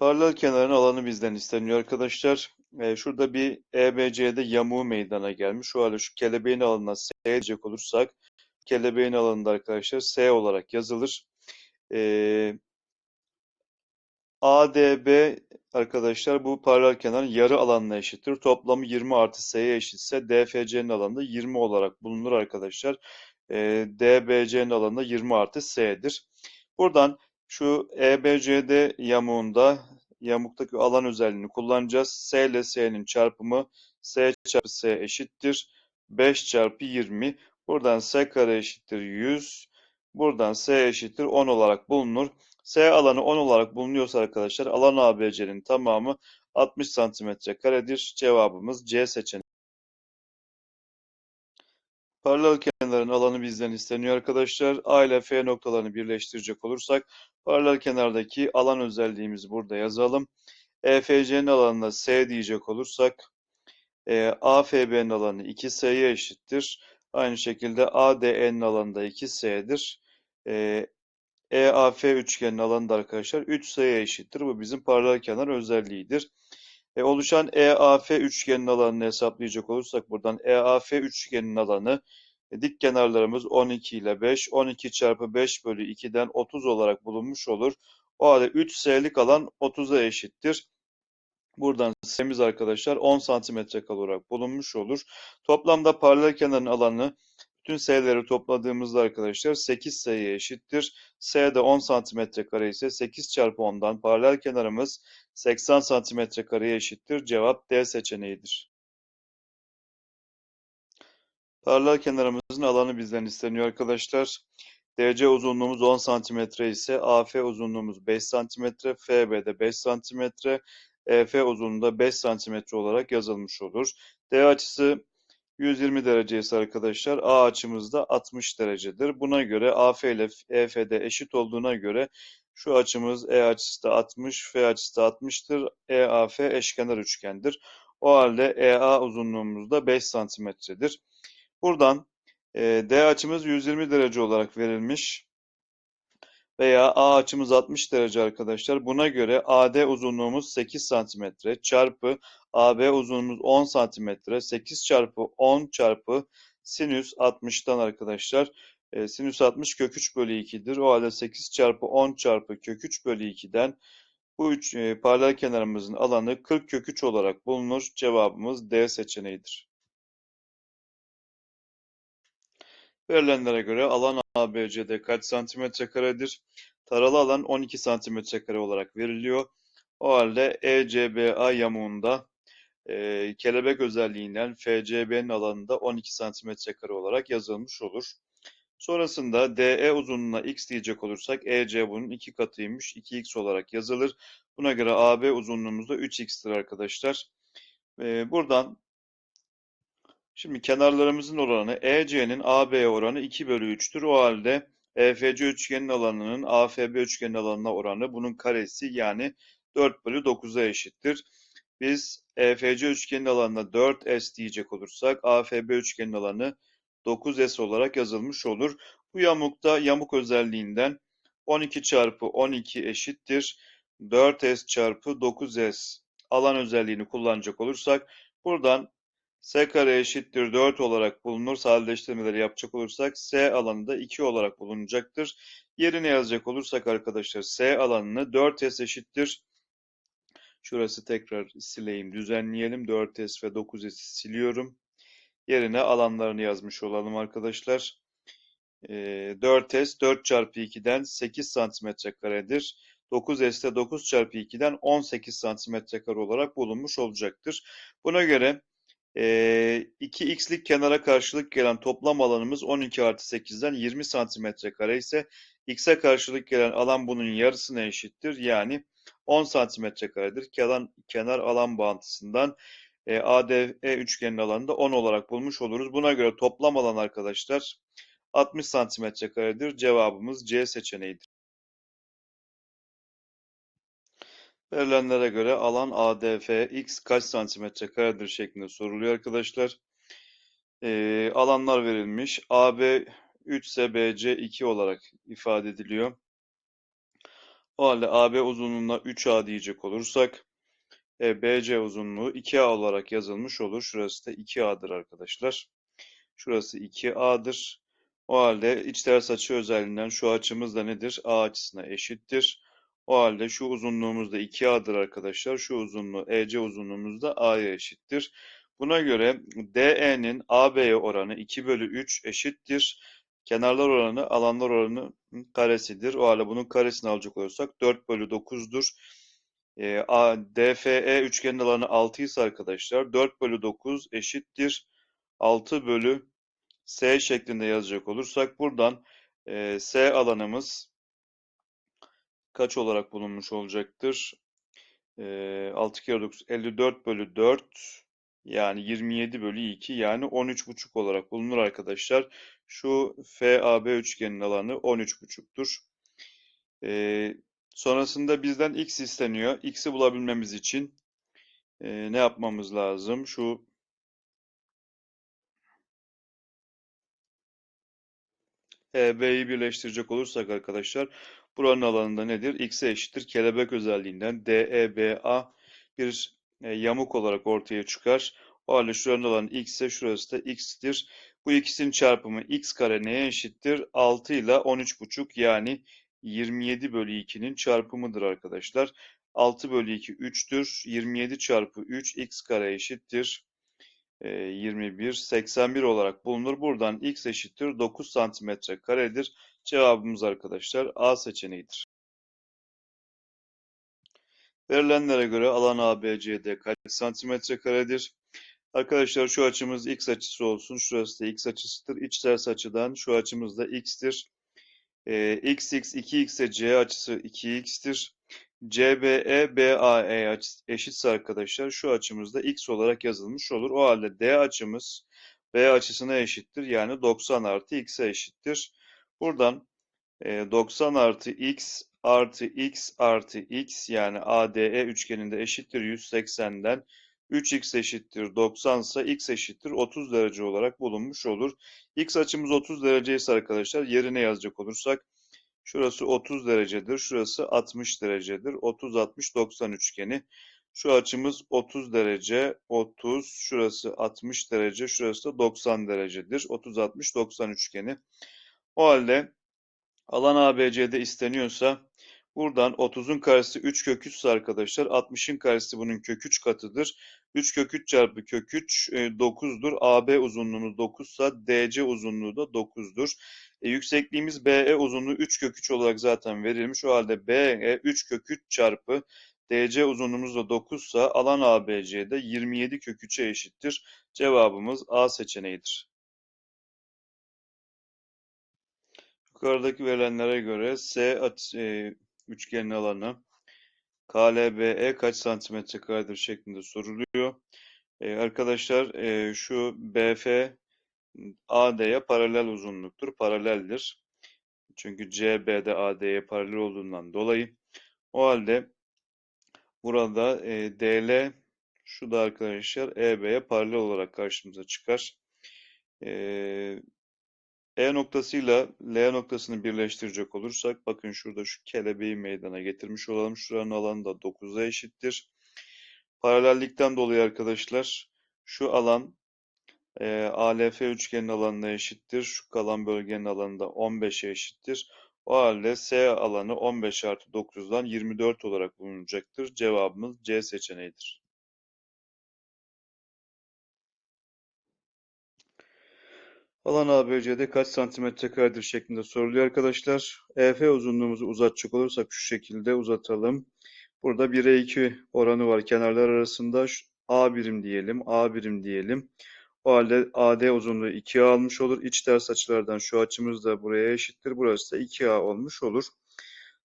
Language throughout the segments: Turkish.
Paralel kenarın alanı bizden isteniyor arkadaşlar. Ee, şurada bir EBC'de yamuğu meydana gelmiş. Şu halde şu kelebeğin alanına S diyecek olursak kelebeğin alanında arkadaşlar S olarak yazılır. Ee, ADB arkadaşlar bu paralel kenarın yarı alanına eşittir. Toplamı 20 artı S'ye eşitse DFC'nin alanında 20 olarak bulunur arkadaşlar. Ee, DBC'nin alanında 20 artı S'dir. Buradan şu EBCD yamuğunda yamuktaki alan özelliğini kullanacağız. S ile S'nin çarpımı S çarpı S eşittir. 5 çarpı 20. Buradan S kare eşittir 100. Buradan S eşittir 10 olarak bulunur. S alanı 10 olarak bulunuyorsa arkadaşlar alan ABC'nin tamamı 60 santimetre karedir. Cevabımız C seçeneği. Paralel kenarın alanı bizden isteniyor arkadaşlar. A ile F noktalarını birleştirecek olursak paralel kenardaki alan özelliğimizi burada yazalım. EFC'nin alanına S diyecek olursak e, AFB'nin alanı 2S'ye eşittir. Aynı şekilde ADE'nin alanı da 2S'dir. E, EAF üçgenin alanı da arkadaşlar 3S'ye eşittir. Bu bizim paralel kenar özelliğidir. E, oluşan EAF üçgenin alanını hesaplayacak olursak buradan EAF üçgenin alanı e, dik kenarlarımız 12 ile 5. 12 çarpı 5 bölü 2'den 30 olarak bulunmuş olur. O halde 3S'lik alan 30'a eşittir. Buradan S'miz arkadaşlar 10 santimetre kare olarak bulunmuş olur. Toplamda paralel kenarın alanı bütün S'leri topladığımızda arkadaşlar 8 S'ye eşittir. S de 10 santimetre kare ise 8 çarpı 10'dan paralel kenarımız 80 santimetre kareye eşittir. Cevap D seçeneğidir. Paralel kenarımızın alanı bizden isteniyor arkadaşlar. DC uzunluğumuz 10 santimetre ise AF uzunluğumuz 5 santimetre, FB de 5 santimetre, EF uzunluğu da 5 santimetre olarak yazılmış olur. D açısı 120 derece arkadaşlar A açımız da 60 derecedir. Buna göre AF ile EF'de eşit olduğuna göre şu açımız E açısı da 60, F açısı da 60'tır. EAF eşkenar üçgendir. O halde EA uzunluğumuz da 5 santimetredir. Buradan e, D açımız 120 derece olarak verilmiş veya A açımız 60 derece arkadaşlar. Buna göre AD uzunluğumuz 8 santimetre çarpı AB uzunluğumuz 10 santimetre 8 çarpı 10 çarpı sinüs 60'tan arkadaşlar. E, sinüs 60 kök 3 bölü 2'dir. O halde 8 çarpı 10 çarpı kök 3 bölü 2'den bu üç, e, paralel kenarımızın alanı 40 kök 3 olarak bulunur. Cevabımız D seçeneğidir. Verilenlere göre alan ABC'de kaç santimetre karedir? Taralı alan 12 santimetre kare olarak veriliyor. O halde ECBA yamuğunda e, kelebek özelliğinden FCB'nin alanında 12 santimetre kare olarak yazılmış olur. Sonrasında DE uzunluğuna x diyecek olursak EC bunun 2 katıymış. 2x olarak yazılır. Buna göre AB uzunluğumuz da 3x'tir arkadaşlar. E, buradan Şimdi kenarlarımızın oranı EC'nin AB'ye oranı 2 bölü 3'tür. O halde EFC üçgenin alanının AFB üçgenin alanına oranı bunun karesi yani 4 bölü 9'a eşittir. Biz EFC üçgenin alanına 4S diyecek olursak AFB üçgenin alanı 9S olarak yazılmış olur. Bu yamukta yamuk özelliğinden 12 çarpı 12 eşittir. 4S çarpı 9S alan özelliğini kullanacak olursak buradan S kare eşittir 4 olarak bulunur. Sadeleştirmeleri yapacak olursak S alanı da 2 olarak bulunacaktır. Yerine yazacak olursak arkadaşlar S alanını 4S eşittir. Şurası tekrar sileyim, düzenleyelim. 4S ve 9S'i siliyorum. Yerine alanlarını yazmış olalım arkadaşlar. 4S 4 çarpı 2'den 8 santimetre karedir. 9S de 9 çarpı 2'den 18 santimetre kare olarak bulunmuş olacaktır. Buna göre 2x'lik kenara karşılık gelen toplam alanımız 12 artı 8'den 20 santimetre kare ise x'e karşılık gelen alan bunun yarısına eşittir. Yani 10 santimetre karedir. Kenar, kenar alan bağıntısından e, ADE üçgenin alanını da 10 olarak bulmuş oluruz. Buna göre toplam alan arkadaşlar 60 santimetre karedir. Cevabımız C seçeneğidir. Verilenlere göre alan ADF x kaç santimetre karedir şeklinde soruluyor arkadaşlar. Ee, alanlar verilmiş. AB 3 ise BC 2 olarak ifade ediliyor. O halde AB uzunluğuna 3A diyecek olursak e, BC uzunluğu 2A olarak yazılmış olur. Şurası da 2A'dır arkadaşlar. Şurası 2A'dır. O halde içters açı özelliğinden şu açımız da nedir? A açısına eşittir. O halde şu uzunluğumuz da 2A'dır arkadaşlar. Şu uzunluğu EC uzunluğumuz da A'ya eşittir. Buna göre DE'nin AB'ye oranı 2 bölü 3 eşittir. Kenarlar oranı alanlar oranı karesidir. O halde bunun karesini alacak olursak 4 bölü 9'dur. E, A, DFE üçgenin alanı 6 ise arkadaşlar 4 bölü 9 eşittir. 6 bölü S şeklinde yazacak olursak buradan e, S alanımız kaç olarak bulunmuş olacaktır? E, 6 kere 9 54 bölü 4 yani 27 bölü 2 yani 13,5 olarak bulunur arkadaşlar. Şu FAB üçgenin alanı 13,5'tur. E, sonrasında bizden x isteniyor. X'i bulabilmemiz için e, ne yapmamız lazım? Şu EB'yi birleştirecek olursak arkadaşlar buranın alanında nedir? X'e eşittir. Kelebek özelliğinden DEBA bir e, yamuk olarak ortaya çıkar. O halde şuranın alanı X ise şurası da X'tir. Bu ikisinin çarpımı X kare neye eşittir? 6 ile 13,5 yani 27 bölü 2'nin çarpımıdır arkadaşlar. 6 bölü 2 3'tür. 27 çarpı 3 X kare eşittir. 21, 81 olarak bulunur. Buradan x eşittir 9 santimetre karedir. Cevabımız arkadaşlar A seçeneğidir. Verilenlere göre alan ABCD kaç santimetre karedir? Arkadaşlar şu açımız x açısı olsun. Şurası da x açısıdır. İç ters açıdan şu açımız da x'tir. Ee, x, x, 2x ise c açısı 2x'tir. CBE BAE eşitse arkadaşlar şu açımızda x olarak yazılmış olur. O halde D açımız B açısına eşittir. Yani 90 artı x'e eşittir. Buradan 90 artı x artı x artı x yani ADE üçgeninde eşittir 180'den 3x eşittir 90 ise x eşittir 30 derece olarak bulunmuş olur. X açımız 30 derece ise arkadaşlar yerine yazacak olursak Şurası 30 derecedir. Şurası 60 derecedir. 30, 60, 90 üçgeni. Şu açımız 30 derece, 30, şurası 60 derece, şurası da 90 derecedir. 30, 60, 90 üçgeni. O halde alan ABC'de isteniyorsa buradan 30'un karesi 3 kök 3 arkadaşlar 60'ın karesi bunun kök 3 katıdır. 3 kök 3 çarpı kök 3 9'dur. AB uzunluğumuz 9 ise DC uzunluğu da 9'dur. E, yüksekliğimiz BE uzunluğu 3 kök 3 olarak zaten verilmiş. O halde BE 3 kök 3 çarpı DC uzunluğumuz da 9 ise alan ABC'de 27 kök 3'e eşittir. Cevabımız A seçeneğidir. Yukarıdaki verilenlere göre S e, üçgenin alanı KLBE kaç santimetre karedir şeklinde soruluyor. Ee, arkadaşlar e, şu BF AD'ye paralel uzunluktur. Paraleldir. Çünkü CB'de AD'ye paralel olduğundan dolayı. O halde burada e, DL şu da arkadaşlar EB'ye paralel olarak karşımıza çıkar. E, e noktasıyla L noktasını birleştirecek olursak bakın şurada şu kelebeği meydana getirmiş olalım. Şuranın alanı da 9'a eşittir. Paralellikten dolayı arkadaşlar şu alan e, ALF üçgenin alanına eşittir. Şu kalan bölgenin alanı da 15'e eşittir. O halde S alanı 15 artı 9'dan 24 olarak bulunacaktır. Cevabımız C seçeneğidir. Alan ABC'de kaç santimetre karedir şeklinde soruluyor arkadaşlar. EF uzunluğumuzu uzatacak olursak şu şekilde uzatalım. Burada 1'e 2 oranı var kenarlar arasında. Şu A birim diyelim, A birim diyelim. O halde AD uzunluğu 2A almış olur. İç ters açılardan şu açımız da buraya eşittir. Burası da 2A olmuş olur.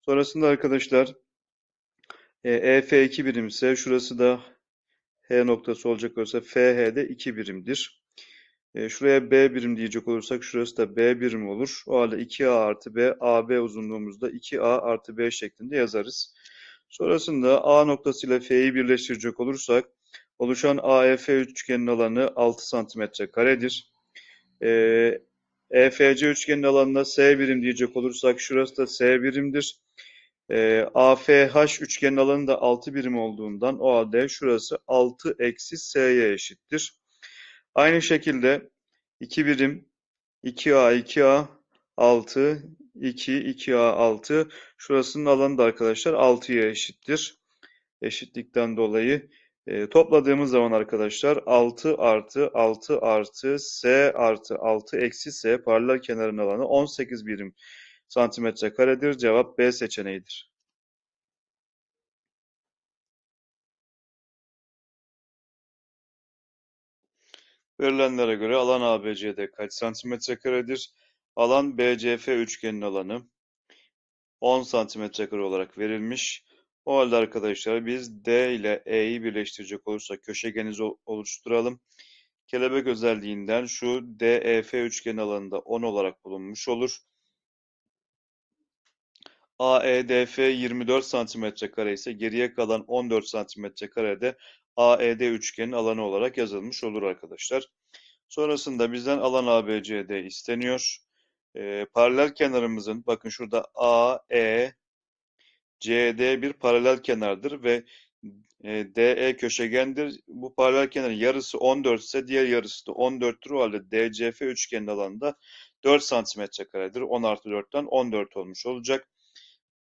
Sonrasında arkadaşlar EF 2 birimse şurası da H noktası olacak olursa FH de 2 birimdir. E, şuraya B birim diyecek olursak şurası da B birim olur. O halde 2A artı B, AB uzunluğumuzda 2A artı B şeklinde yazarız. Sonrasında A noktasıyla F'yi birleştirecek olursak oluşan AEF üçgenin alanı 6 santimetre karedir. E, EFC üçgenin alanına S birim diyecek olursak şurası da S birimdir. E, AFH üçgenin alanı da 6 birim olduğundan o halde şurası 6 eksi S'ye eşittir. Aynı şekilde 2 birim 2A 2A 6 2 2A 6 şurasının alanı da arkadaşlar 6'ya eşittir. Eşitlikten dolayı e, topladığımız zaman arkadaşlar 6 artı 6 artı S artı 6 eksi S paralel kenarın alanı 18 birim santimetre karedir. Cevap B seçeneğidir. Verilenlere göre alan ABCD kaç santimetre karedir? Alan BCF üçgenin alanı 10 santimetre kare olarak verilmiş. O halde arkadaşlar biz D ile E'yi birleştirecek olursak köşegenizi oluşturalım. Kelebek özelliğinden şu DEF üçgen alanında 10 olarak bulunmuş olur. AEDF 24 santimetre kare ise geriye kalan 14 santimetre karede AED üçgenin alanı olarak yazılmış olur arkadaşlar. Sonrasında bizden alan ABCD isteniyor. Ee, paralel kenarımızın bakın şurada AE CD bir paralel kenardır ve e, DE köşegendir. Bu paralel kenarın yarısı 14 ise diğer yarısı da 14'tür. O halde DCF üçgenin alanında 4 santimetre karedir. 10 artı 4'ten 14 olmuş olacak.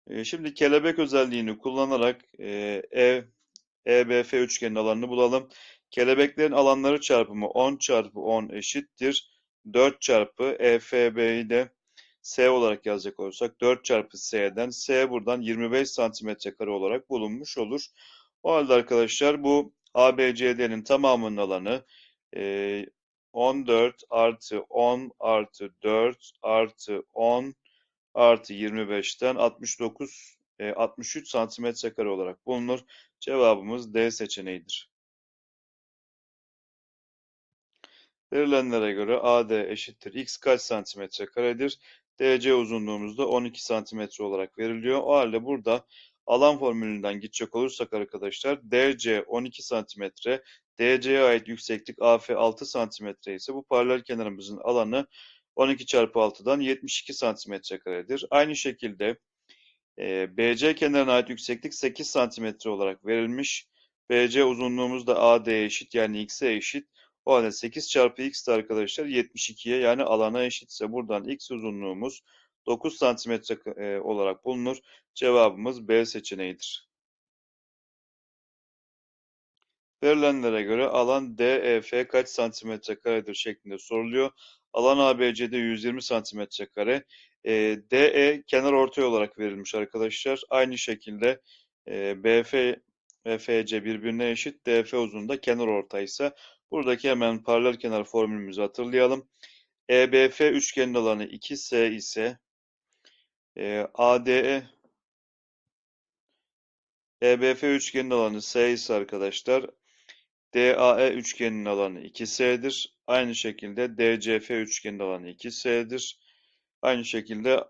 E, şimdi kelebek özelliğini kullanarak E, EBF üçgenin alanını bulalım. Kelebeklerin alanları çarpımı 10 çarpı 10 eşittir. 4 çarpı EFB'yi de S olarak yazacak olursak 4 çarpı S'den S buradan 25 santimetre kare olarak bulunmuş olur. O halde arkadaşlar bu ABCD'nin tamamının alanı e, 14 artı 10 artı 4 artı 10 artı 25'ten 69 e, 63 santimetre kare olarak bulunur. Cevabımız D seçeneğidir. Verilenlere göre AD eşittir x kaç santimetre karedir? DC uzunluğumuz da 12 santimetre olarak veriliyor. O halde burada alan formülünden gidecek olursak arkadaşlar DC 12 santimetre, DC'ye ait yükseklik AF 6 santimetre ise bu paralel kenarımızın alanı 12 çarpı 6'dan 72 santimetre karedir. Aynı şekilde e, BC kenarına ait yükseklik 8 santimetre olarak verilmiş. BC uzunluğumuz da AD'ye eşit yani x'e eşit. O halde 8 çarpı x de arkadaşlar 72'ye yani alana eşitse buradan x uzunluğumuz 9 santimetre e, olarak bulunur. Cevabımız B seçeneğidir. Verilenlere göre alan DEF kaç santimetre karedir şeklinde soruluyor. Alan ABC'de 120 santimetre kare. E, DE kenar ortay olarak verilmiş arkadaşlar. Aynı şekilde e, BF ve FC birbirine eşit. DF uzunluğunda kenar ortaysa buradaki hemen paralel kenar formülümüzü hatırlayalım. EBF üçgenin alanı 2S ise e, ADE EBF üçgenin alanı S ise arkadaşlar DAE üçgenin alanı 2S'dir. Aynı şekilde DCF üçgenin alanı 2S'dir. Aynı şekilde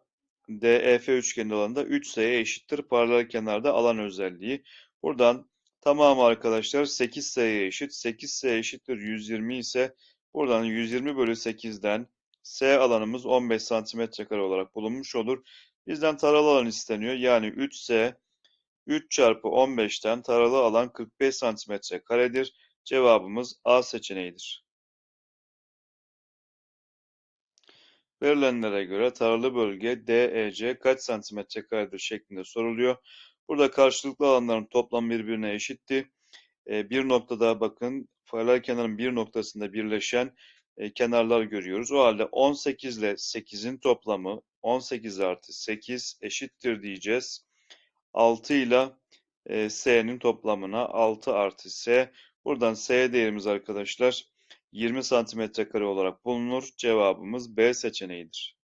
DEF üçgenin alanı da 3S'ye eşittir. Paralel kenarda alan özelliği. Buradan tamamı arkadaşlar 8S'ye eşit. 8S eşittir 120 ise buradan 120 bölü 8'den S alanımız 15 santimetre kare olarak bulunmuş olur. Bizden taralı alan isteniyor. Yani 3S 3 çarpı 15'ten taralı alan 45 santimetre karedir. Cevabımız A seçeneğidir. Verilenlere göre taralı bölge DEC kaç santimetre karedir şeklinde soruluyor. Burada karşılıklı alanların toplam birbirine eşitti. E, bir noktada bakın paralel kenarın bir noktasında birleşen e, kenarlar görüyoruz. O halde 18 ile 8'in toplamı 18 artı 8 eşittir diyeceğiz. 6 ile e, S'nin toplamına 6 artı S. Buradan S değerimiz arkadaşlar 20 santimetre kare olarak bulunur. Cevabımız B seçeneğidir.